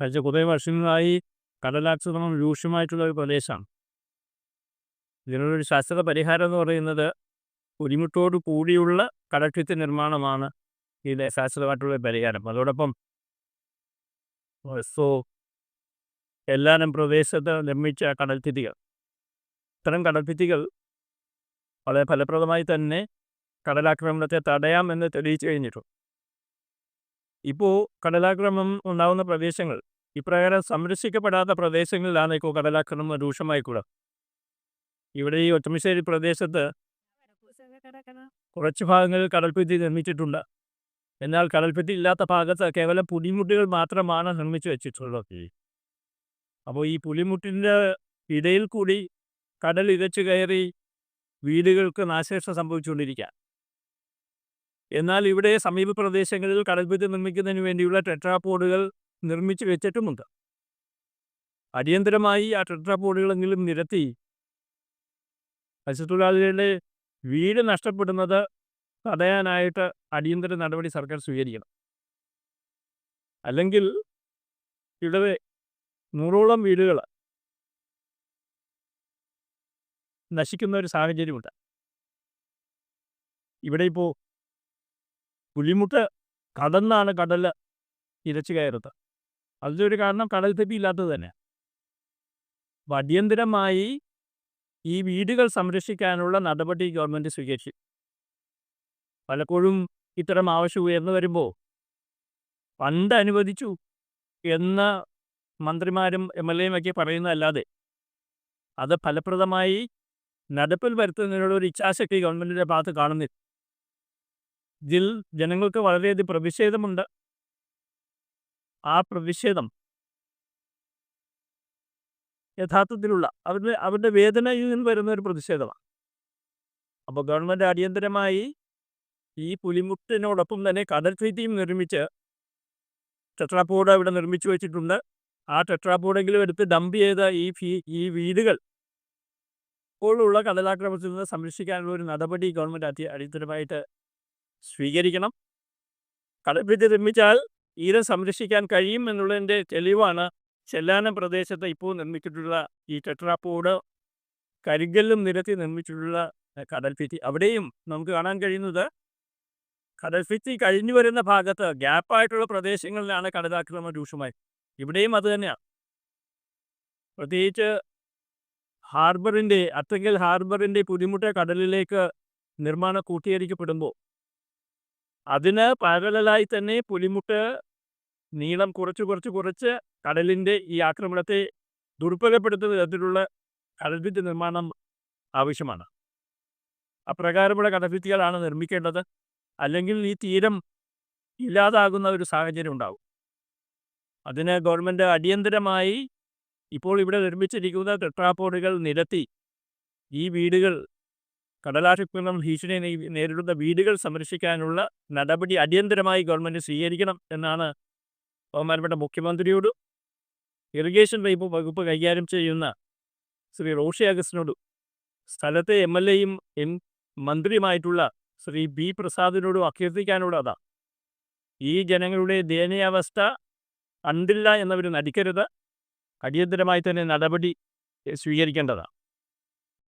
കഴിഞ്ഞ കുറേ വർഷങ്ങളായി കടലാക്രമണം രൂക്ഷമായിട്ടുള്ള ഒരു പ്രദേശമാണ് ഇതിനുള്ളൊരു ശാശ്വത പരിഹാരം എന്ന് പറയുന്നത് ഒരുമിട്ടോട് കൂടിയുള്ള കടൽഭിത്തി നിർമ്മാണമാണ് ഇതിലെ ശാശ്വതമായിട്ടുള്ള പരിഹാരം അതോടൊപ്പം സോ എല്ലാനും പ്രദേശത്ത് നിർമ്മിച്ച കടൽഭിത്തികൾ ഇത്തരം കടൽഭിത്തികൾ വളരെ ഫലപ്രദമായി തന്നെ കടലാക്രമണത്തെ തടയാം എന്ന് തെളിയിച്ചു കഴിഞ്ഞിട്ടുണ്ട് ഇപ്പോൾ കടലാക്രമം ഉണ്ടാകുന്ന പ്രദേശങ്ങൾ ഇപ്രകാരം സംരക്ഷിക്കപ്പെടാത്ത പ്രദേശങ്ങളിലാണ് ഇപ്പോൾ കടലാക്രമണം രൂക്ഷമായിക്കൂടെ? ഇവിടെ ഈ ഒറ്റമശ്ശേരി പ്രദേശത്ത് കുറച്ച് ഭാഗങ്ങളിൽ കടൽഭിത്തി നിർമ്മിച്ചിട്ടുണ്ട്. എന്നാൽ കടൽഭിത്തി ഇല്ലാത്ത ഭാഗത്ത് കേവലം പുലിമുട്ടുകൾ മാത്രമാണ് നിർമ്മിച്ചു വെച്ചിട്ടുള്ളത്. അപ്പോൾ ഈ പുലിമുട്ടിന്റെ ഇടയിൽ കൂടി കടൽ ഇരച്ചു കയറി വീടുകൾക്ക് നാശനഷ്ടം സംഭവിച്ചുകൊണ്ടിരിക്കുക എന്നാൽ ഇവിടെ സമീപ പ്രദേശങ്ങളിൽ കടൽഭിത്തി നിർമ്മിക്കുന്നതിന് വേണ്ടിയുള്ള ടെട്രാപോഡുകൾ നിർമ്മിച്ചു വെച്ചിട്ടുമുണ്ട്. അടിയന്തരമായി ആ ടെട്രാപോഡുകളെങ്കിലും നിരത്തി മത്സ്യത്തൊഴിലാളികളുടെ വീട് നഷ്ടപ്പെടുന്നത് തടയാനായിട്ട് അടിയന്തര നടപടി സർക്കാർ സ്വീകരിക്കണം. അല്ലെങ്കിൽ ഇവിടെ നൂറോളം വീടുകൾ നശിക്കുന്ന ഒരു സാഹചര്യമുണ്ട്. ഇവിടെ ഇപ്പോൾ പുലിമുട്ട് കടന്നാണ് കടൽ ഇരച്ചു കയറുന്നത്. അതിന്റെ ഒരു കാരണം കടൽ തെപ്പി ഇല്ലാത്തത് തന്നെ. അടിയന്തിരമായി ഈ വീടുകൾ സംരക്ഷിക്കാനുള്ള നടപടി ഗവൺമെന്റ് സ്വീകരിച്ചു. പലപ്പോഴും ഇത്തരം ആവശ്യം ഉയർന്നു വരുമ്പോൾ ഫണ്ട് അനുവദിച്ചു എന്ന് മന്ത്രിമാരും എം എൽ എയും ഒക്കെ പറയുന്നതല്ലാതെ അത് ഫലപ്രദമായി നടപ്പിൽ വരുത്തുന്നതിനുള്ള ഒരു ഇച്ഛാശക്തി ഗവൺമെന്റിന്റെ ഭാഗത്ത് കാണുന്നില്ല. ഇതിൽ ജനങ്ങൾക്ക് വളരെയധികം പ്രതിഷേധമുണ്ട്. ആ പ്രതിഷേധം യഥാർത്ഥത്തിലുള്ള അവരുടെ അവരുടെ വേദനയിൽ നിന്ന് വരുന്ന ഒരു പ്രതിഷേധമാണ്. അപ്പോൾ ഗവൺമെന്റ് അടിയന്തരമായി ഈ പുലിമുട്ടിനോടൊപ്പം തന്നെ കടൽ തീറ്റിയും നിർമ്മിച്ച് ടെട്രാപോഡ് ഇവിടെ നിർമ്മിച്ചു വെച്ചിട്ടുണ്ട്. ആ ടെട്രാപ്പൂടെങ്കിലും എടുത്ത് ഡംപ് ചെയ്ത ഈ ഫീ ഈ വീടുകൾ ഇപ്പോഴുള്ള കടലാക്രമണത്തിൽ നിന്ന് സംരക്ഷിക്കാനുള്ള ഒരു നടപടി ഗവൺമെന്റ് അടി അടിയന്തരമായിട്ട് സ്വീകരിക്കണം. കടൽഭിത്തി നിർമ്മിച്ചാൽ ഈരം സംരക്ഷിക്കാൻ കഴിയും എന്നുള്ളതിന്റെ തെളിവാണ് ചെല്ലാനം പ്രദേശത്ത് ഇപ്പോൾ നിർമ്മിച്ചിട്ടുള്ള ഈ ടെട്രാപ്പോഡ് കരിങ്കല്ലും നിരത്തി നിർമ്മിച്ചിട്ടുള്ള കടൽഭിത്തി. അവിടെയും നമുക്ക് കാണാൻ കഴിയുന്നത് കടൽഭിത്തി കഴിഞ്ഞു വരുന്ന ഭാഗത്ത് ഗ്യാപ്പായിട്ടുള്ള പ്രദേശങ്ങളിലാണ് കടലാക്രമണം രൂക്ഷമായി ഇവിടെയും അത് തന്നെയാണ് പ്രത്യേകിച്ച് ഹാർബറിന്റെ അത്തങ്കൽ ഹാർബറിന്റെ പുതിമുട്ട കടലിലേക്ക് നിർമ്മാണം കൂട്ടിയിരിക്കപ്പെടുമ്പോൾ അതിന് പാരലായി തന്നെ പുലിമുട്ട് നീളം കുറച്ച് കുറച്ച് കുറച്ച് കടലിന്റെ ഈ ആക്രമണത്തെ ദുർബലപ്പെടുത്തുന്ന വിധത്തിലുള്ള കടൽഭിത്തി നിർമ്മാണം ആവശ്യമാണ്. അപ്രകാരമുള്ള കടൽഭിത്തികളാണ് നിർമ്മിക്കേണ്ടത്. അല്ലെങ്കിൽ ഈ തീരം ഇല്ലാതാകുന്ന ഒരു സാഹചര്യം ഉണ്ടാകും അതിന് ഗവൺമെന്റ് അടിയന്തരമായി ഇപ്പോൾ ഇവിടെ നിർമ്മിച്ചിരിക്കുന്ന ടെട്രാപ്പോഡുകൾ നിരത്തി ഈ വീടുകൾ കടലാക്രമണം ഭീഷണി നേരിടുന്ന വീടുകൾ സംരക്ഷിക്കാനുള്ള നടപടി അടിയന്തരമായി ഗവൺമെന്റ് സ്വീകരിക്കണം എന്നാണ് ബഹുമാനപ്പെട്ട മുഖ്യമന്ത്രിയോടും ഇറിഗേഷൻ വകുപ്പ് വകുപ്പ് കൈകാര്യം ചെയ്യുന്ന ശ്രീ റോഷി അഗസ്റ്റിനോടും സ്ഥലത്തെ എം എൽ എയും എം മന്ത്രിയുമായിട്ടുള്ള ശ്രീ ബി പ്രസാദിനോടും അഭ്യർത്ഥിക്കാനുള്ളതാണ് ഈ ജനങ്ങളുടെ ദയനീയാവസ്ഥ കണ്ടില്ല എന്നവർ നടിക്കരുത്. അടിയന്തരമായി തന്നെ നടപടി സ്വീകരിക്കേണ്ടതാണ്